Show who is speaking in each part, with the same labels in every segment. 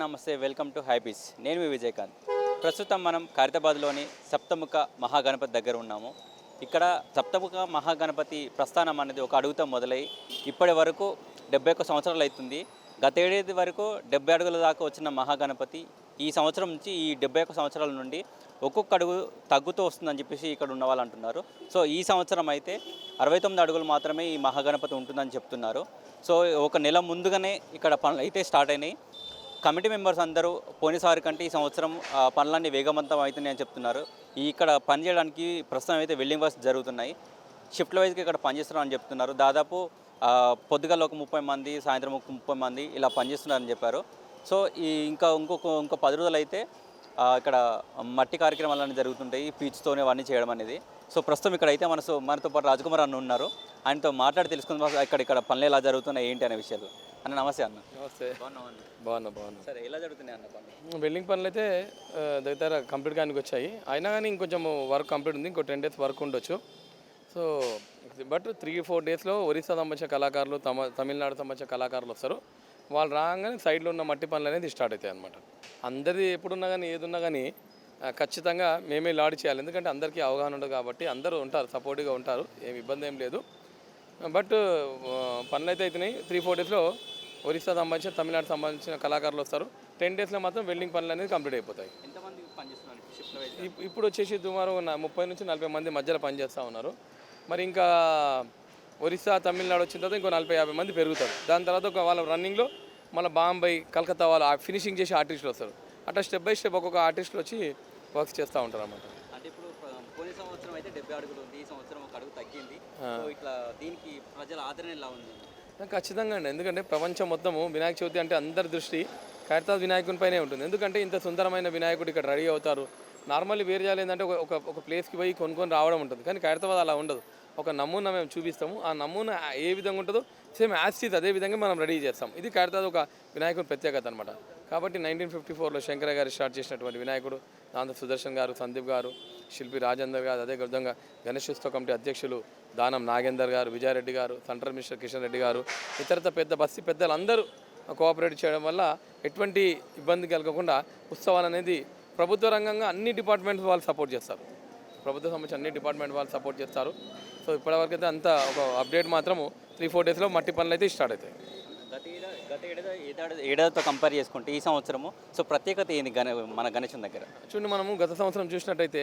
Speaker 1: నమస్తే welcome to హ్యాపీస్ నేను మీ విజయకాంత్. ప్రస్తుతం మనం ఖైరతాబాద్లోని సప్తముఖ మహాగణపతి దగ్గర ఉన్నాము. ఇక్కడ సప్తముఖ మహాగణపతి ప్రస్థానం అనేది ఒక అడుగుతో మొదలై ఇప్పటి వరకు డెబ్బై ఒక్క సంవత్సరాలు అవుతుంది. గతేడేది వరకు డెబ్బై అడుగుల దాకా వచ్చిన మహాగణపతి ఈ సంవత్సరం నుంచి ఈ డెబ్బై ఒక్క సంవత్సరాల నుండి ఒక్కొక్క అడుగు తగ్గుతూ వస్తుందని చెప్పేసి ఇక్కడ ఉన్న వాళ్ళు అంటున్నారు. సో ఈ సంవత్సరం అయితే అరవై తొమ్మిది అడుగులు మాత్రమే ఈ మహాగణపతి ఉంటుందని చెప్తున్నారు. సో ఒక నెల ముందుగానే ఇక్కడ పనులు అయితే స్టార్ట్ అయినాయి. కమిటీ మెంబర్స్ అందరూ పోయినసారి కంటే ఈ సంవత్సరం పనులన్నీ వేగవంతం అవుతున్నాయని చెప్తున్నారు. ఈ ఇక్కడ పని చేయడానికి ప్రస్తుతం అయితే వెల్డింగ్ వర్క్స్ జరుగుతున్నాయి. షిఫ్ట్ వైజ్గా ఇక్కడ పనిచేస్తున్నారని చెప్తున్నారు. దాదాపు పొద్దుగాల ఒక ముప్పై మంది సాయంత్రం ఒక ముప్పై మంది ఇలా పనిచేస్తున్నారని చెప్పారు. సో ఈ ఇంకా ఇంకొక ఇంకో పది రోజులు అయితే ఇక్కడ మట్టి కార్యక్రమాలు అన్నీ జరుగుతుంటాయి పీచుతోనే అవన్నీ చేయడం అనేది. సో ప్రస్తుతం ఇక్కడ అయితే మనసు మనతో పాటు రాజకుమార్ అన్న ఉన్నారు. ఆయనతో మాట్లాడి తెలుసుకుందాం ఇక్కడ ఇక్కడ పనులు ఎలా జరుగుతున్నాయి ఏంటి అనే విషయాలు. అన్న నమస్తే అన్న.
Speaker 2: నమస్తే.
Speaker 1: బాగున్నాం అన్న?
Speaker 2: బాగున్నా
Speaker 1: సరే ఎలా జరుగుతున్నాయి అన్న పనులు?
Speaker 2: బిల్డింగ్ పనులు అయితే దగ్గర కంప్లీట్ కానీ వచ్చాయి. అయినా కానీ ఇంకొంచెం వర్క్ కంప్లీట్ ఉంది ఇంకో టెన్ డేస్ వర్క్ ఉండొచ్చు. సో బట్ త్రీ ఫోర్ డేస్లో ఒరిస్సా సంబంధించిన కళాకారులు తమ తమిళనాడు సంబంధించిన కళాకారులు వస్తారు. వాళ్ళు రాగానే సైడ్లో ఉన్న మట్టి పనులు అనేది స్టార్ట్ అవుతాయి అనమాట అందరిది ఎప్పుడున్నా కానీ ఏదున్నా కానీ ఖచ్చితంగా మేమే లాడ్ చేయాలి. ఎందుకంటే అందరికీ అవగాహన ఉండదు కాబట్టి అందరూ ఉంటారు సపోర్టివ్గా ఉంటారు ఏమి ఇబ్బంది ఏం లేదు. బట్ పనులు అయితే అవుతున్నాయి. త్రీ ఫోర్ డేస్లో ఒరిస్సా సంబంధించిన తమిళనాడు సంబంధించిన కళాకారులు వస్తారు. టెన్ డేస్లో మాత్రం వెల్డింగ్ పనులు అనేది కంప్లీట్ అయిపోతాయి. ఇప్పుడు వచ్చేసి సుమారు ముప్పై నుంచి నలభై మంది మధ్యలో పనిచేస్తూ ఉన్నారు. మరి ఇంకా ఒరిస్సా తమిళనాడు వచ్చిన తర్వాత ఇంకో నలభై యాభై మంది పెరుగుతారు. దాని తర్వాత ఒక వాళ్ళ రన్నింగ్లో మన బాంబై కలకత్తా వాళ్ళు ఫినిషింగ్ చేసి ఆర్టిస్టులు వస్తారు. అట్లా స్టెప్ బై స్టెప్ ఒక్కొక్క ఆర్టిస్టులు వచ్చి వర్క్స్ చేస్తూ ఉంటారు అన్నమాట
Speaker 1: అంటే ఇప్పుడు ప- పోయిన సంవత్సరం అయితే డెబ్బై అడుగులు ఉంది ఈ సంవత్సరం ఒక అడుగు తగ్గింది. ఇట్లా దీనికి ప్రజల ఆదరణ ఎలా ఉంది?
Speaker 2: ఖచ్చితంగా అండి. ఎందుకంటే ప్రపంచం మొత్తము వినాయక చవితి అంటే అందరి దృష్టి కైతాద్ వినాయకుని పైనే ఉంటుంది. ఎందుకంటే ఇంత సుందరమైన వినాయకుడు ఇక్కడ రెడీ అవుతారు. నార్మల్లీ వేరే చేయాలి ఏంటంటే ఒక ఒక ప్లేస్కి పోయి కొనుక్కొని రావడం ఉంటుంది. కానీ ఖైరతాబాద్ అలా ఉండదు. ఒక నమూనా మేము చూపిస్తాము. ఆ నమూనా ఏ విధంగా ఉంటుందో సేమ్ యాస్టీస్ అదే విధంగా మనం రెడీ చేస్తాం. ఇది ఖైరతాబాద్ ఒక వినాయకుడు ప్రత్యేకత అనమాట కాబట్టి నైన్టీన్ ఫిఫ్టీ ఫోర్లో శంకర గారు స్టార్ట్ చేసినటువంటి వినాయకుడు దాంతో సుదర్శన్ గారు సందీప్ గారు శిల్పి రాజేందర్ గారు అదే విధంగా గణేష్ ఉత్సవ కమిటీ అధ్యక్షులు దానం నాగేందర్ గారు విజయారెడ్డి గారు సెంట్రల్ మినిస్టర్ కిషన్ రెడ్డి గారు ఇతరత పెద్ద బస్సి పెద్దలు అందరూ కోఆపరేట్ చేయడం వల్ల ఎటువంటి ఇబ్బంది కలగకుండా ఉత్సవాలు అనేది ప్రభుత్వ రంగంగా అన్ని డిపార్ట్మెంట్స్ వాళ్ళు సపోర్ట్ చేస్తారు. ప్రభుత్వ సంబంధించిన అన్ని డిపార్ట్మెంట్ వాళ్ళు సపోర్ట్ చేస్తారు. సో ఇప్పటివరకు అయితే అంతా ఒక అప్డేట్ మాత్రము త్రీ ఫోర్ డేస్లో మట్టి పనులు అయితే స్టార్ట్ అవుతాయి.
Speaker 1: గత ఏడాది ఏడాదితో కంపేర్ చేసుకుంటే ఈ సంవత్సరము సో ప్రత్యేకత ఏంది గణ మన గణేశం దగ్గర?
Speaker 2: చూడండి మనము గత సంవత్సరం చూసినట్టయితే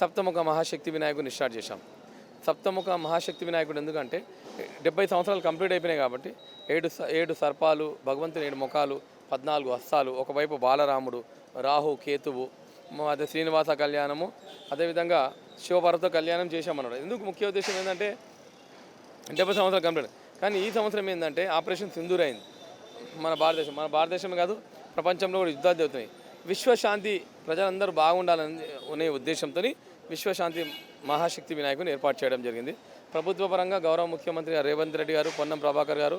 Speaker 2: సప్తముఖ మహాశక్తి వినాయకుడిని స్టార్ట్ చేశాం. సప్తముఖ మహాశక్తి వినాయకుడు ఎందుకంటే డెబ్బై సంవత్సరాలు కంప్లీట్ అయిపోయినాయి కాబట్టి ఏడు స- ఏడు సర్పాలు భగవంతుని ఏడు ముఖాలు పద్నాలుగు హస్తాలు ఒకవైపు బాలరాముడు రాహు కేతువు అదే శ్రీనివాస కళ్యాణము అదేవిధంగా శివభారత కళ్యాణం చేశామన్నాడు ఎందుకు ముఖ్య ఉద్దేశం ఏంటంటే డెబ్బై సంవత్సరాలు కంప్లీట్. కానీ ఈ సంవత్సరం ఏంటంటే ఆపరేషన్ సింధూర్ అయింది. మన భారతదేశం మన భారతదేశమే కాదు ప్రపంచంలో కూడా యుద్ధాలు జరుగుతున్నాయి. విశ్వశాంతి ప్రజలందరూ బాగుండాలని అనే ఉద్దేశంతో విశ్వశాంతి మహాశక్తి వినాయకుని ఏర్పాటు చేయడం జరిగింది. ప్రభుత్వ పరంగా గౌరవ ముఖ్యమంత్రి రేవంత్ రెడ్డి గారు పొన్నం ప్రభాకర్ గారు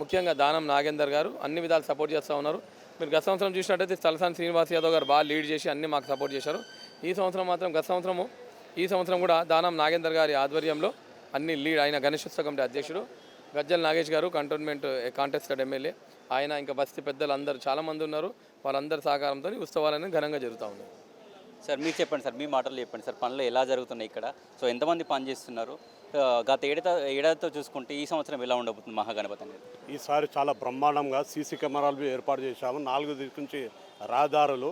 Speaker 2: ముఖ్యంగా దానం నాగేందర్ గారు అన్ని విధాలు సపోర్ట్ చేస్తూ ఉన్నారు. మీరు గత సంవత్సరం చూసినట్టయితే తలసాని శ్రీనివాస్ యాదవ్ గారు బాగా లీడ్ చేసి అన్ని మాకు సపోర్ట్ చేశారు. ఈ సంవత్సరం మాత్రం గత సంవత్సరము ఈ సంవత్సరం కూడా దానం నాగేందర్ గారి ఆధ్వర్యంలో అన్ని లీడ్ ఆయన గణేశోత్సవ కమిటీ అధ్యక్షుడు గజ్జల్ నాగేష్ గారు కంటోన్మెంట్ కాంటెస్టెడ్ ఎమ్మెల్యే ఆయన ఇంకా బస్తీ పెద్దలు అందరూ చాలామంది ఉన్నారు. వాళ్ళందరి సహకారంతో ఉత్సవాలను ఘనంగా జరుగుతూ ఉన్నాయి.
Speaker 1: సార్ మీరు చెప్పండి సార్ మీ మాటలు చెప్పండి సార్ పనులు ఎలా జరుగుతున్నాయి ఇక్కడ? సో ఎంతమంది పని చేస్తున్నారు? గత ఏడాది ఏడాదితో చూసుకుంటే ఈ సంవత్సరం ఎలా ఉండబోతుంది మహాగణపతి అనేది?
Speaker 3: ఈసారి చాలా బ్రహ్మాండంగా సీసీ కెమెరాలు ఏర్పాటు చేశాము. నాలుగు దిక్కు నుంచి రహదారులు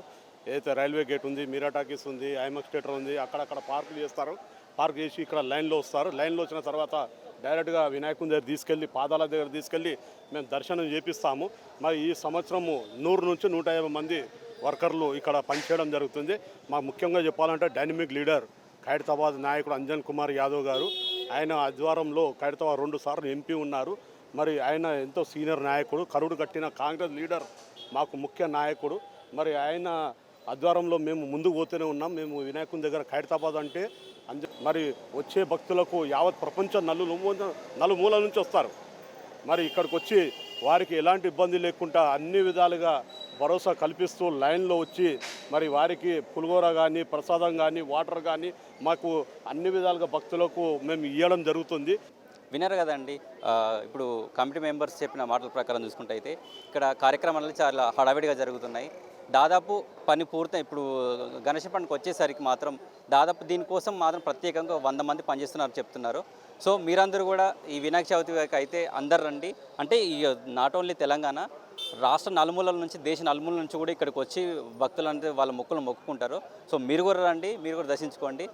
Speaker 3: ఏదైతే రైల్వే గేట్ ఉంది మీరా టాకీస్ ఉంది ఐమాక్స్ థియేటర్ ఉంది అక్కడక్కడ పార్కులు చేస్తారు. పార్క్ చేసి ఇక్కడ లైన్లో వస్తారు. లైన్లో వచ్చిన తర్వాత డైరెక్ట్గా వినాయకుని దగ్గర తీసుకెళ్ళి పాదాల దగ్గర తీసుకెళ్ళి మేము దర్శనం చేపిస్తాము. మరి ఈ సంవత్సరము నూరు నుంచి నూట యాభై మంది వర్కర్లు ఇక్కడ పనిచేయడం జరుగుతుంది. మా ముఖ్యంగా చెప్పాలంటే డైనమిక్ లీడర్ ఖైరతాబాద్ నాయకుడు అంజన్ కుమార్ యాదవ్ గారు. ఆయన ఆధ్వర్యంలో ఖైరతాబాద్ రెండు సార్లు ఎంపీ ఉన్నారు. మరి ఆయన ఎంతో సీనియర్ నాయకుడు కరుడు కట్టిన కాంగ్రెస్ లీడర్ మాకు ముఖ్య నాయకుడు. మరి ఆయన ఆధ్వర్యంలో మేము ముందుకు పోతూనే ఉన్నాం. మేము వినాయకుని దగ్గర ఖైరతాబాద్ అంటే మరి వచ్చే భక్తులకు యావత్ ప్రపంచం నలు నలుమూల నుంచి వస్తారు. మరి ఇక్కడికి వచ్చి వారికి ఎలాంటి ఇబ్బంది లేకుండా అన్ని విధాలుగా భరోసా కల్పిస్తూ లైన్లో వచ్చి మరి వారికి పులిగోర కానీ ప్రసాదం కానీ వాటర్ కానీ మాకు అన్ని విధాలుగా భక్తులకు మేము ఇవ్వడం జరుగుతుంది.
Speaker 1: వినరు కదండి. ఇప్పుడు కమిటీ మెంబర్స్ చెప్పిన మాటల ప్రకారం చూసుకుంటే అయితే ఇక్కడ కార్యక్రమాలు చాలా హడావిడిగా జరుగుతున్నాయి. దాదాపు పని పూర్తి ఇప్పుడు గణేష పండుగ వచ్చేసరికి మాత్రం దాదాపు దీనికోసం మాత్రం ప్రత్యేకంగా వంద మంది పనిచేస్తున్నారు చెప్తున్నారు. సో మీరందరూ కూడా ఈ వినాయక చవితికి అయితే అందరు రండి. అంటే ఈ నాట్ ఓన్లీ తెలంగాణ రాష్ట్ర నలుమూలల నుంచి దేశ నలుమూలల నుంచి కూడా ఇక్కడికి వచ్చి భక్తులు అంటే వాళ్ళ మొక్కులు మొక్కుకుంటారు. సో మీరు కూడా రండి మీరు కూడా దర్శించుకోండి.